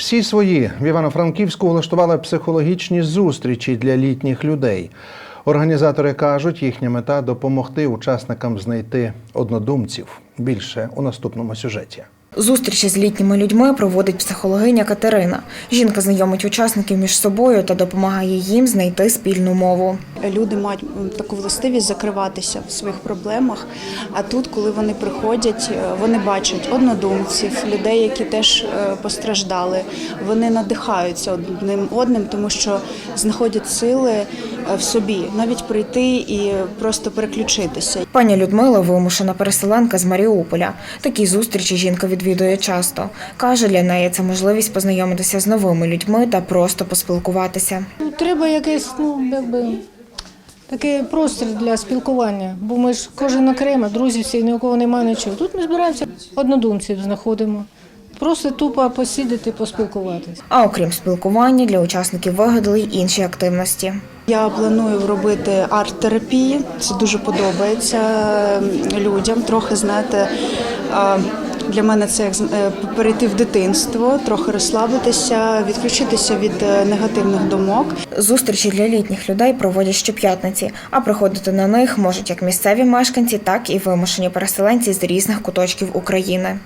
Всі свої в Івано-Франківську влаштували психологічні зустрічі для літніх людей. Організатори кажуть, їхня мета допомогти учасникам знайти однодумців. Більше у наступному сюжеті. Зустрічі з літніми людьми проводить психологиня Катерина. Жінка знайомить учасників між собою та допомагає їм знайти спільну мову. Люди мають таку властивість закриватися в своїх проблемах. А тут, коли вони приходять, е, вони бачать однодумців, людей, які теж е, постраждали. Вони надихаються одним одним, тому що знаходять сили е, в собі, навіть прийти і просто переключитися. Пані Людмила вимушена переселенка з Маріуполя. Такі зустрічі жінка відвідує часто. Каже, для неї це можливість познайомитися з новими людьми та просто поспілкуватися. Ну, Треба якийсь, ну, якби, такий простір для спілкування, бо ми ж кожен окремо, друзі всі, ні у кого немає нічого. Тут ми збираємося, однодумців знаходимо. Просто тупо посідати, поспілкуватися. А окрім спілкування, для учасників вигадали й інші активності. Я планую робити арт-терапії. Це дуже подобається людям. Трохи знаєте. Для мене це як е, перейти в дитинство, трохи розслабитися, відключитися від е, негативних думок. Зустрічі для літніх людей проводять щоп'ятниці, а приходити на них можуть як місцеві мешканці, так і вимушені переселенці з різних куточків України.